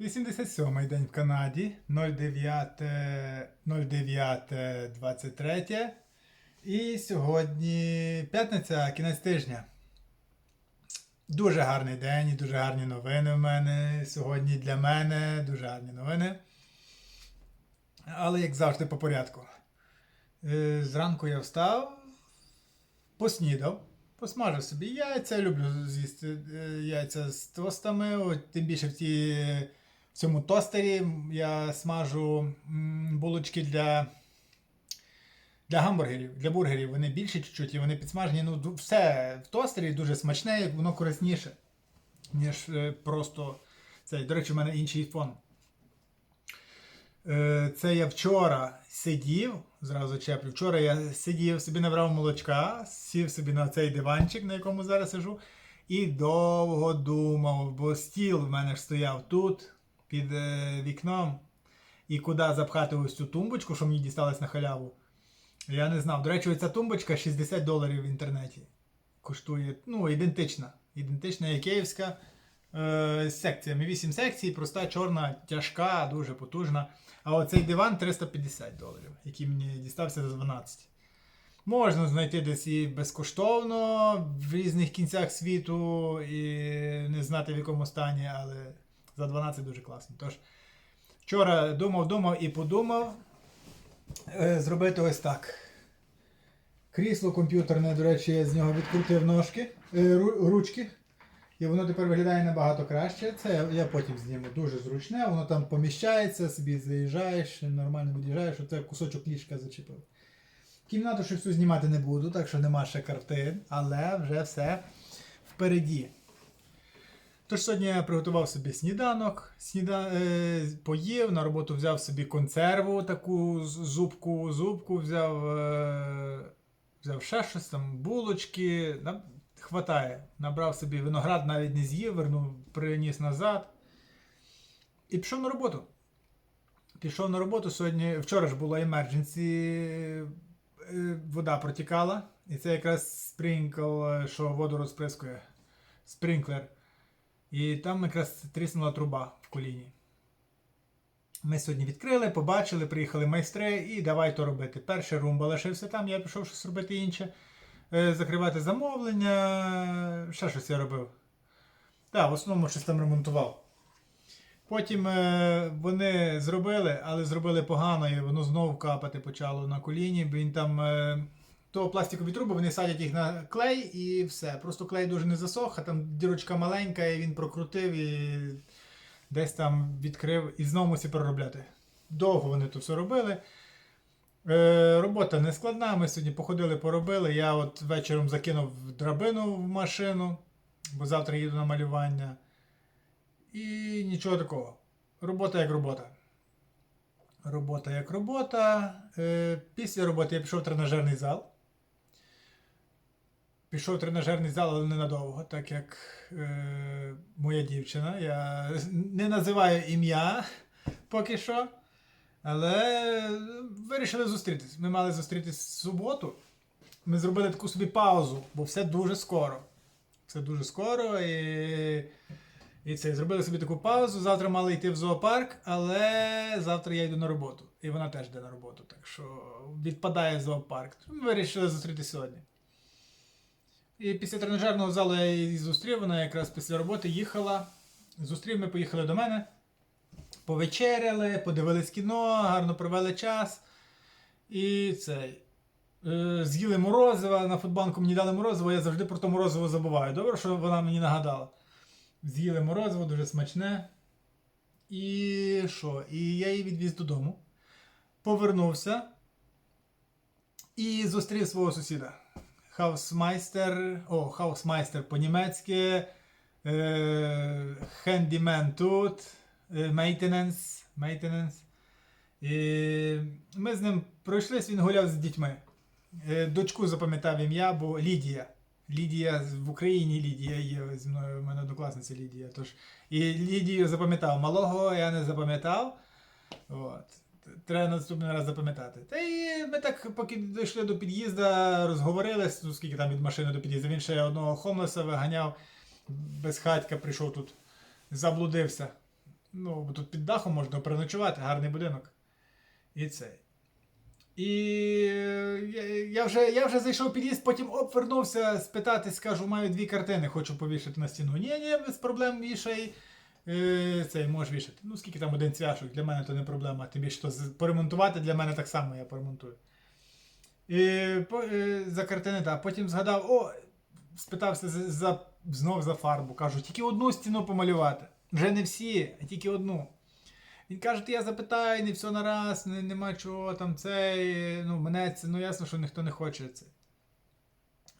87-й день в Канаді, 09, 09 23. І сьогодні п'ятниця, кінець тижня. Дуже гарний день і дуже гарні новини в мене. Сьогодні для мене дуже гарні новини. Але як завжди по порядку. Е, Зранку я встав, поснідав, посмажив собі яйця. Люблю з'їсти е, яйця з тостами. Тим більше в, ті, в цьому тостері я смажу булочки для, для гамбургерів, для бургерів. Вони більші чуть-чуть і вони підсмажені. Ну, все в тостері дуже смачне, воно корисніше, ніж е, просто цей. До речі, в мене інший фон. Е, Це я вчора сидів, зразу чеплю. Вчора я сидів, собі набрав молочка, сів собі на цей диванчик, на якому зараз сижу, і довго думав, бо стіл в мене ж стояв тут, під е, вікном. І куди запхати ось цю тумбочку, що мені дісталось на халяву. Я не знав. До речі, ця тумбочка 60 доларів в інтернеті. Коштує, ну, ідентична. Ідентична як київська. Е, з секціями. 8 секцій, проста, чорна, тяжка, дуже потужна. А оцей диван 350 доларів, який мені дістався за 12. Можна знайти десь і безкоштовно в різних кінцях світу і не знати в якому стані, але за 12 дуже класно. Тож, вчора думав, думав і подумав е, зробити ось так. Крісло комп'ютерне, до речі, я з нього відкрутив ножки, е, ручки. І воно тепер виглядає набагато краще. Це я, я потім зніму дуже зручне, воно там поміщається, собі заїжджаєш, нормально від'їжджаєш, оце кусочок ліжка зачепив. Кімнату ще всю знімати не буду, так що нема ще картин, але вже все впереді. Тож сьогодні я приготував собі сніданок, сніда... е, поїв, на роботу взяв собі консерву, таку зубку, зубку взяв, е, взяв ще щось там, булочки. Нам хватає. Набрав собі виноград, навіть не з'їв, вернув, приніс назад. І пішов на роботу. Пішов на роботу сьогодні. Вчора ж була emergency, е, вода протікала. І це якраз спринкл, е, що воду розприскує. Спринклер. І там якраз тріснула труба в коліні. Ми сьогодні відкрили, побачили, приїхали майстри і давай то робити. Перший румба лишився там, я пішов щось робити інше. Е, Закривати замовлення, ще щось я робив. Так, в основному щось там ремонтував. Потім е, вони зробили, але зробили погано, і воно знову капати почало на коліні, він там. То пластикові труби, вони садять їх на клей і все. Просто клей дуже не засох, а там дірочка маленька, і він прокрутив і десь там відкрив і знову мусив переробляти. Довго вони то все робили. Е, робота не складна. Ми сьогодні походили, поробили. Я от вечором закинув драбину в машину, бо завтра їду на малювання. І нічого такого. Робота як робота. Робота як робота. Е, після роботи я пішов в тренажерний зал. Пішов в тренажерний зал, але ненадовго, так як е, моя дівчина. Я не називаю ім'я поки що. Але вирішили зустрітись. Ми мали зустрітись в суботу. Ми зробили таку собі паузу, бо все дуже скоро. Все дуже скоро. І, і це, зробили собі таку паузу. Завтра мали йти в зоопарк, але завтра я йду на роботу. І вона теж йде на роботу. Так що відпадає зоопарк. Ми вирішили зустрітись сьогодні. І після тренажерного залу я її зустрів. Вона якраз після роботи їхала. Зустрів, ми поїхали до мене повечеряли, подивились кіно, гарно провели час. І цей. е, З'їли морозива, на футбанку мені дали морозиво, я завжди про то морозиво забуваю. Добре, що вона мені нагадала. З'їли морозиво, дуже смачне. І що? І я її відвіз додому. Повернувся і зустрів свого сусіда. Хаусмайстер, о, хаусмайстер по-німецьки, хендімен тут, maintenance, maintenance. Ми з ним пройшлись, він гуляв з дітьми. Е, Дочку запам'ятав ім'я, бо Лідія. Лідія в Україні Лідія є зі мною, в мене однокласниця Лідія. Тож, і Лідію запам'ятав. Малого я не запам'ятав. От. Треба наступний раз запам'ятати. Та і ми так, поки дійшли до під'їзду, розговорились, ну скільки там від машини до під'їзду. Він ще одного хомлеса виганяв, без хатька прийшов тут, заблудився. Ну, тут під дахом можна переночувати, гарний будинок. І цей. І я, я, вже, я вже зайшов під'їзд, потім оп, вернувся спитати, скажу, маю дві картини, хочу повішати на стіну. Ні, ні, без проблем вішай. Е, цей можеш вішати. Ну, скільки там один цвяшок, для мене то не проблема. Тим більше то поремонтувати для мене так само я поремонтую. І, по, е, за картини, так. Потім згадав, о, спитався за, за, знов за фарбу. Кажу, тільки одну стіну помалювати. Вже не всі, а тільки одну. Він каже, «Ти я запитаю, не все на раз, не, нема чого там цей. Ну, мене це, ну ясно, що ніхто не хоче це.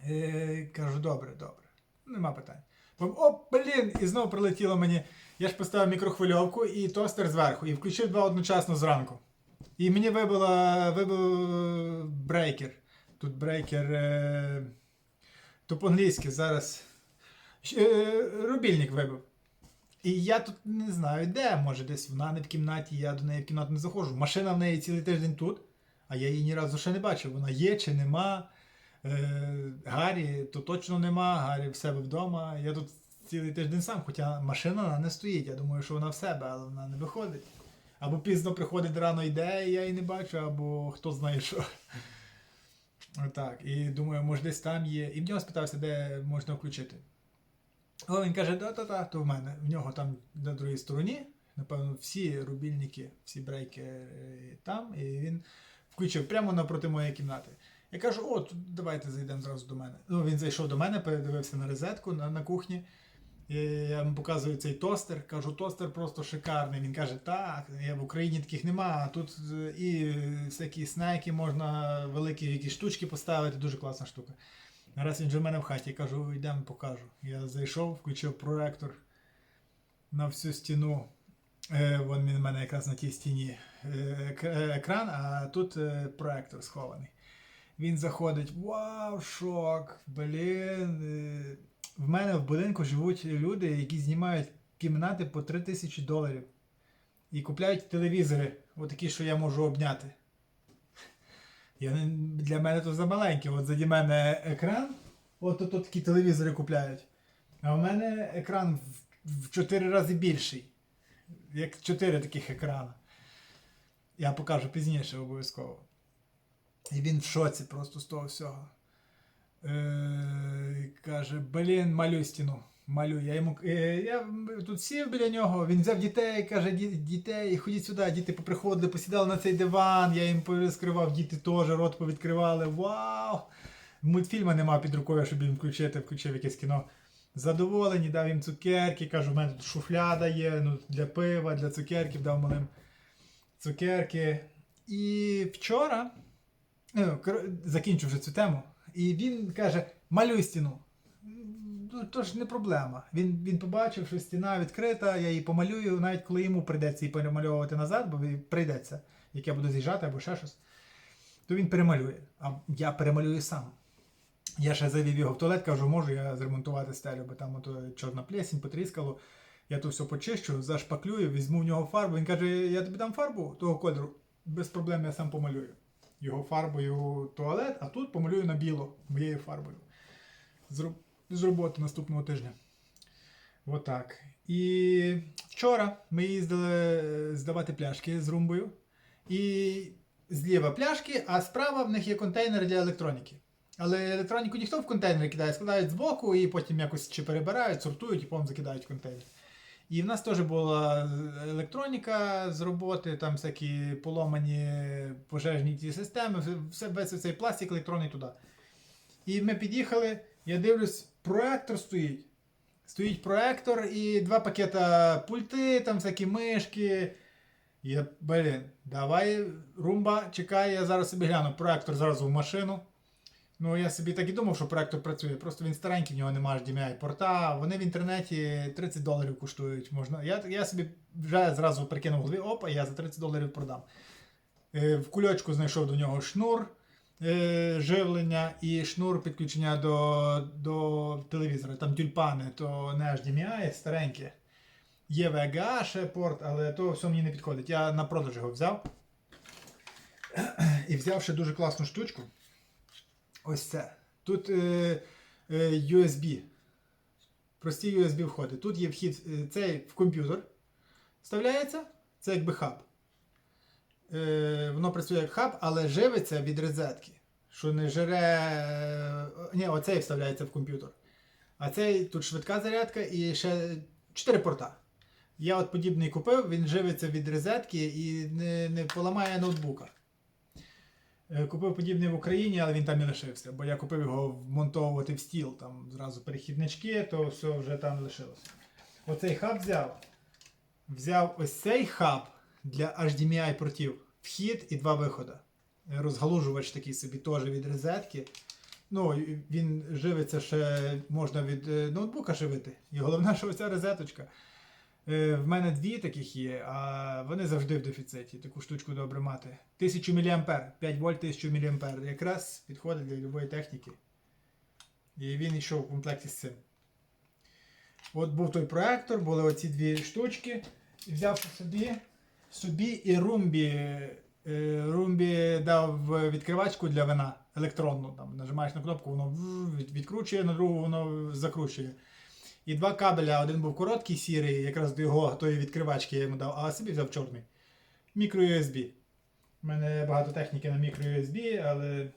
Е, кажу, добре, добре. Нема питань. О, блін! І знову прилетіло мені. Я ж поставив мікрохвильовку і тостер зверху, і включив два одночасно зранку. І мені вибило, вибив брейкер. Тут брейкер. Е, то по-англійськи зараз. Е, рубільник вибив. І я тут не знаю де, може десь вона не в кімнаті, я до неї в кімнату не заходжу. Машина в неї цілий тиждень тут, а я її ні разу ще не бачив. Вона є чи нема. Е, Гаррі то точно нема, Гаррі в себе вдома. Я тут цілий тиждень сам, хоча машина не стоїть. Я думаю, що вона в себе, але вона не виходить. Або пізно приходить рано йде, і я її не бачу, або хто знає що. Отак. І думаю, може десь там є. І в нього спитався, де можна включити. О, він каже, да-та-та, то в мене. В нього там на другій стороні, напевно, всі рубільники, всі брейки там, і він включив прямо напроти моєї кімнати. Я кажу, о, тут давайте зайдемо зразу до мене. Ну, він зайшов до мене, передивився на розетку на, на кухні. Я йому показую цей тостер. Кажу, тостер просто шикарний. Він каже, так, я в Україні таких нема. а Тут е, і всякі снеки можна, великі якісь штучки поставити, дуже класна штука. Раз він вже в мене в хаті, я кажу, йдемо покажу. Я зайшов, включив проектор на всю стіну. Е, він в мене якраз на тій стіні е, ек- екран, а тут проектор схований. Він заходить, вау, шок, блін. е, В мене в будинку живуть люди, які знімають кімнати по 3 тисячі доларів. І купляють телевізори, отакі, що я можу обняти. Я для мене то замаленьке. От заді мене екран, от тут такі телевізори купляють. А в мене екран в 4 рази більший. Як 4 таких екрана. Я покажу пізніше обов'язково. І він в шоці просто з того всього. Е, каже, блін, малюй стіну. Малюй. Я йому е, я тут сів біля нього, він взяв дітей, каже, «Ді- дітей, ходіть сюди. Діти поприходили, посідали на цей диван, я їм розкривав, діти теж рот повідкривали. Вау! Мультфільма нема під рукою, щоб їм включити, включив якесь кіно. Задоволені, дав їм цукерки, кажу, в мене тут шуфляда є ну, для пива, для цукерків, дав малим цукерки. І вчора ну, закінчив вже цю тему. І він каже: малюй стіну. Ну, то ж не проблема. Він, він побачив, що стіна відкрита, я її помалюю, навіть коли йому прийдеться її перемальовувати назад, бо прийдеться, як я буду з'їжджати або ще щось, то він перемалює. А я перемалюю сам. Я ще завів його в туалет, кажу, можу я зремонтувати стелю, бо там ото чорна плесінь потріскало. Я то все почищу, зашпаклюю, візьму в нього фарбу. Він каже, я тобі дам фарбу того кольору. Без проблем я сам помалюю. Його фарбою туалет, а тут помалюю на біло моєю фарбою. З, роботи наступного тижня. Отак. І вчора ми їздили е, здавати пляшки з румбою. І зліва пляшки, а справа в них є контейнер для електроніки. Але електроніку ніхто в контейнер кидає, складають збоку і потім якось чи перебирають, сортують і потім закидають контейнер. І в нас теж була електроніка з роботи, там всякі поломані пожежні ті системи, все, весь цей пластик електронний туди. І ми під'їхали, я дивлюсь, проектор стоїть. Стоїть проектор і два пакета пульти, там всякі мишки. Я, блін, давай, румба, чекай, я зараз собі гляну. Проектор зразу в машину. Ну, я собі так і думав, що проектор працює. Просто він старенький, в нього немає HDMI порта. Вони в інтернеті 30 доларів коштують. Можна. Я, я собі вже зразу прикинув в голові, опа, я за 30 доларів продам. Е, в кульочку знайшов до нього шнур е, живлення і шнур підключення до, до телевізора. Там тюльпани, то не HDMI, стареньке. Є VGA ще порт, але то все мені не підходить. Я на продаж його взяв. І взяв ще дуже класну штучку. Ось це. Тут е, е, USB. Прості USB входи. Тут є вхід е, цей в комп'ютер. вставляється, це якби хаб. Е, воно працює як хаб, але живиться від розетки. Що не жере. е, Ні, оцей вставляється в комп'ютер. А цей тут швидка зарядка і ще 4 порта. Я от подібний купив, він живиться від розетки і не, не поламає ноутбука. Е, Купив подібний в Україні, але він там і лишився, бо я купив його вмонтовувати в стіл, там зразу перехіднички, то все вже там лишилося. Оцей хаб взяв. Взяв ось цей хаб для HDMI портів. Вхід і два виходи. Розгалужувач такий собі теж від розетки. Ну, він живиться ще можна від е, ноутбука живити. І головне, що оця розеточка. Е, В мене дві таких є, а вони завжди в дефіциті. Таку штучку добре мати. 1000 мА, 5 вольт 1000 мА. Якраз підходить для будь-якої техніки. І він йшов в комплекті з цим. От був той проектор, були оці дві штучки. І взявши собі, собі і румбі. е, Румбі дав відкривачку для вина електронну. Там, нажимаєш на кнопку, воно відкручує, на другу воно закручує. І два кабеля, один був короткий сірий, якраз до його тої відкривачки я йому дав, а собі взяв чорний. Мікро USB. У мене багато техніки на мікро USB, але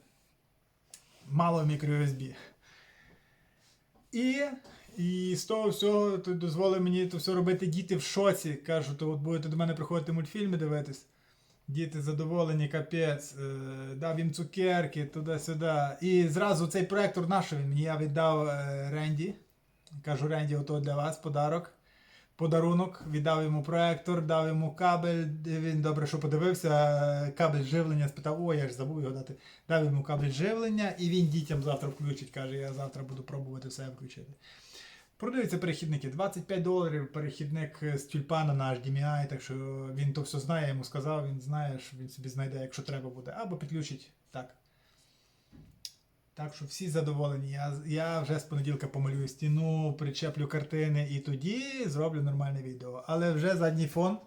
мало мікро USB. І, і з того всього то дозволив мені то все робити діти в шоці. Кажуть, то от будете до мене приходити мультфільми дивитись. Діти задоволені, капець, е, дав їм цукерки туди-сюди. І зразу цей проектор наш він я віддав е, Ренді. Кажу, Ренді, ото для вас подарок. Подарунок, віддав йому проектор, дав йому кабель. Він добре, що подивився. Кабель живлення спитав, о, я ж забув його дати. Дав йому кабель живлення, і він дітям завтра включить. Каже, я завтра буду пробувати все включити. Продаються перехідники. 25 доларів перехідник з тюльпана на HDMI, так що він то все знає, йому сказав, він знає, що він собі знайде, якщо треба буде, або підключить так. Так що всі задоволені. Я, я вже з понеділка помалюю стіну, причеплю картини і тоді зроблю нормальне відео. Але вже задній фон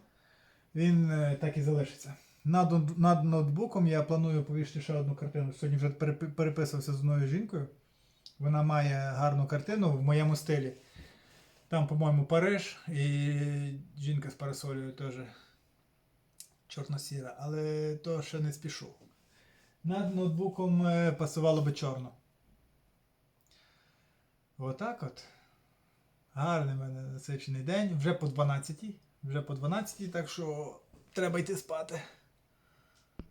він е, так і залишиться. Над, над ноутбуком я планую повісити ще одну картину. Сьогодні вже переписувався з одною жінкою. Вона має гарну картину в моєму стилі. Там, по-моєму, Париж і жінка з парасолею теж чорно-сіра, але то ще не спішу. Над ноутбуком е, пасувало би чорно. Отак от. Гарний в мене насичений день. Вже по 12. Вже по 12, так що треба йти спати.